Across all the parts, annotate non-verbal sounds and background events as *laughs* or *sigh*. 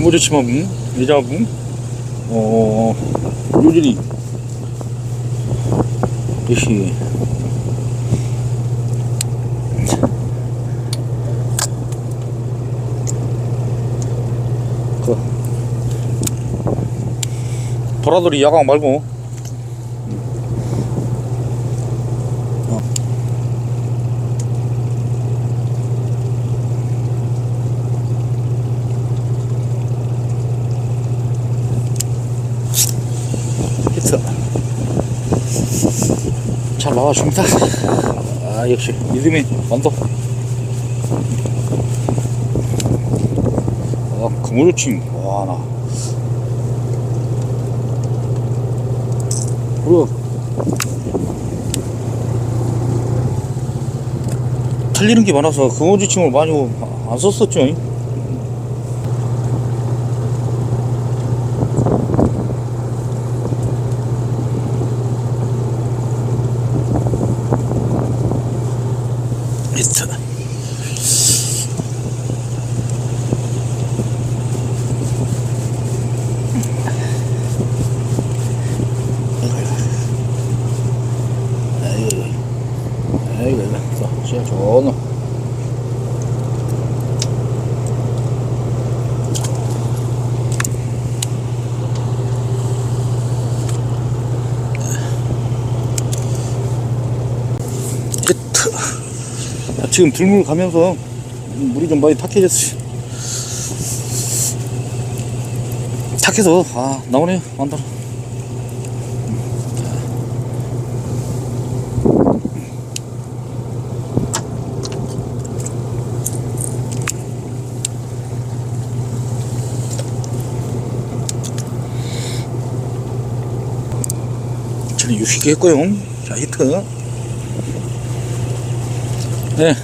고무조치만 예자분 어 요질이 역시. 그 도라돌이 야광 말고 히트 잘 나와줍니다 아 역시. 믿음이 완도 아 그물침. 와나. 그리고 틀리는 게 많아서 그물침을 많이 안 썼었죠 아이고 아이고 진짜 좋노 지금 들물 가면서 물이 좀 많이 탁해졌어. 탁해서 아 나오네 완다. 저는 60개 했고요. 자 히트. 네.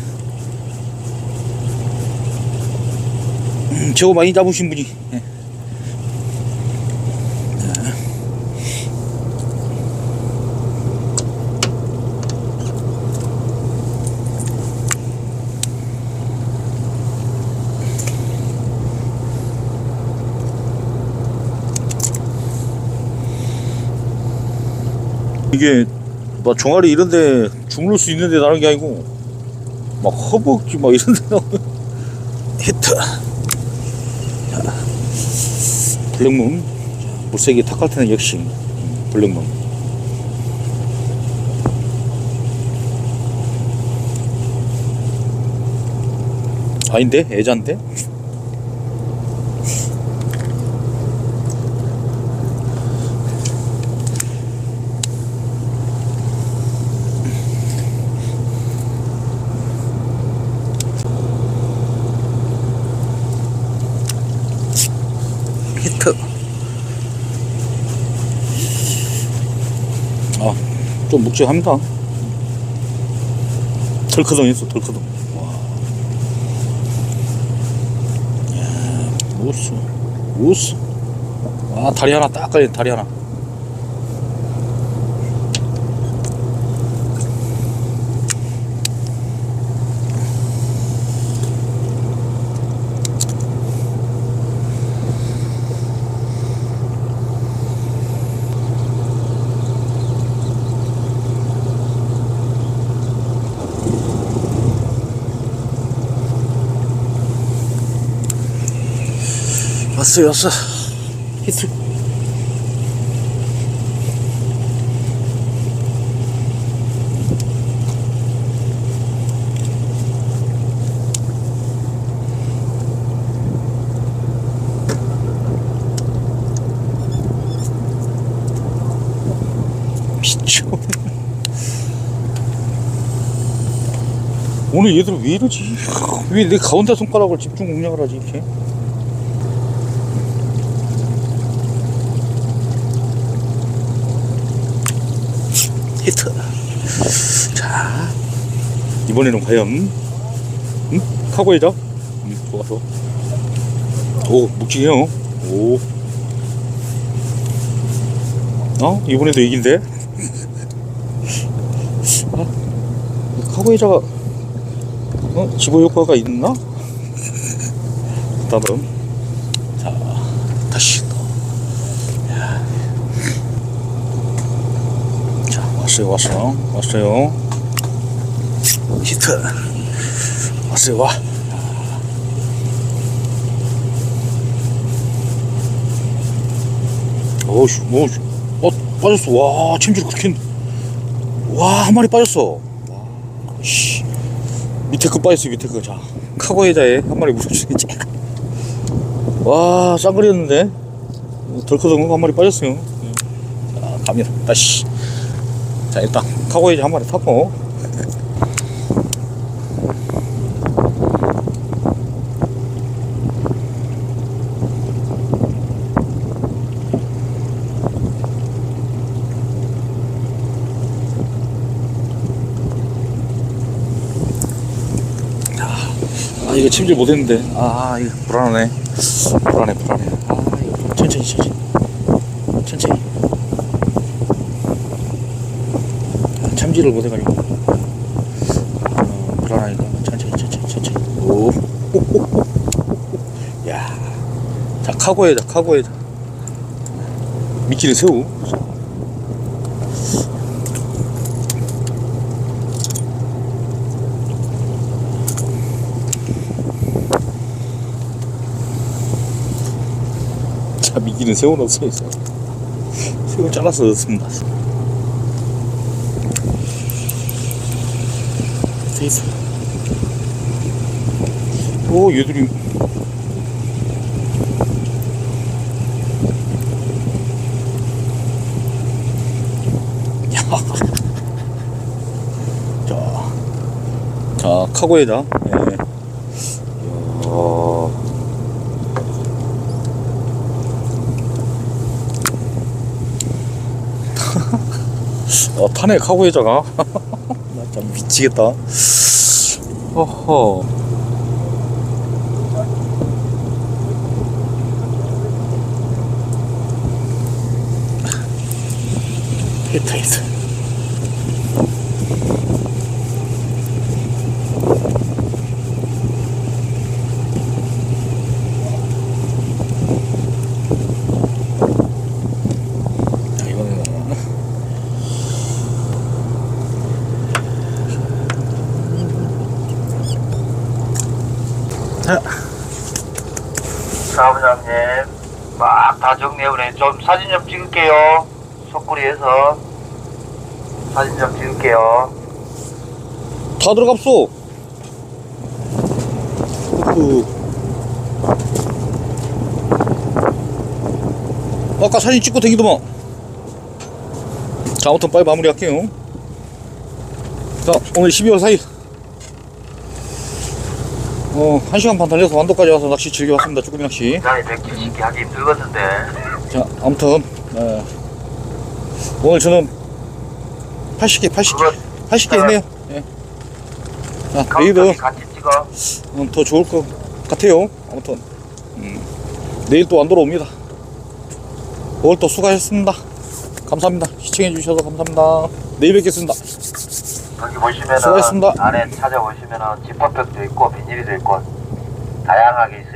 음, 저거 많이 잡으신 분이. 네. 이게 뭐 종아리 이런데 주물러 수 있는데 나는 게 아니고 막 허벅지 막 이런 데 나오면 *laughs* 히트 자, 블랙문 자, 물색이 탁할 때는 역시 음, 블랙문 아닌데? 애자인데? 히트 아, 좀 묵직합니다. 덜커덩 했어 덜커덩. 무스 무스. 와 다리 하나 딱 걸린 다리 하나 왔어 히트 *laughs* 오늘 얘들 왜 이러지? 왜 내 가운데 손가락을 집중 공략을 하지 이렇게 히트. 자, 이번에는 과연, 응? 카고해자? 응, 좋아서. 오, 묵직해요. 오. 어? 이번에도 이긴데? 아, 카고해자가, 어? 집어 효과가 있나? 다음. 자, 왔어요, 왔어. 왔어요. 히트. 왔어요, 와. 어우씨, 뭐, 어, 빠졌어. 와, 침질 그렇게. 했네. 와, 한 마리 빠졌어. 와, 씨. 밑에 거 빠졌어, 밑에 거. 자, 카고에다에 한 마리 물어주겠지. *laughs* 와, 짱거리였는데. 덜 커서 한 마리 빠졌어요. 자, 갑니다. 다시. 자, 일단, 카고에자 한 마리 타고. 아, 이거 침질 못했는데. 아, 이거 불안하네. 불안해, 불안해. 아, 이거 천천히. 천천히. 아, 참지를 못해가지고. 어, 불안하니까. 천천히, 천천히, 천천히. 오. 야. 자, 카고에다, 카고에다. 미끼는 새우. 자, 미끼는 새우는 없어 있어. 새우 잘라서 넣습니다. 돼 있어. 오, 얘들이. 야. *laughs* 자, 자, 카고에다. 예. 이야. 어, *laughs* 타네 카고해자가 *laughs* 나참 미치겠다. 허허 히트 자, 사부장님 막 다 정리해보네 좀 사진 좀 찍을게요 속구리에서 사진 좀 찍을게요 다 들어갑소. 그 아까 사진 찍고 되기더만. 자, 아무튼 빨리 마무리할게요. 자, 오늘 12월 4일. 어, 1시간 반 달려서 완도까지 와서 낚시 즐겨왔습니다. 쭈꾸미 낚시. 기간이 170개 하기 힘들었는데 자, 아무튼, 어, 오늘 저는 80개, 80개, 그거 80개 했네요. 예. 자, 내일도 같이 찍어 음, 더 좋을 것 같아요. 아무튼 음, 내일 또안 돌아옵니다. 오늘 또 수고하셨습니다. 감사합니다. 시청해 주셔서 감사합니다. 내일 뵙겠습니다. 거기 보시면은 수고하셨습니다. 안에 찾아보시면은 지퍼백도 있고 비닐도 있고 다양하게 있습니다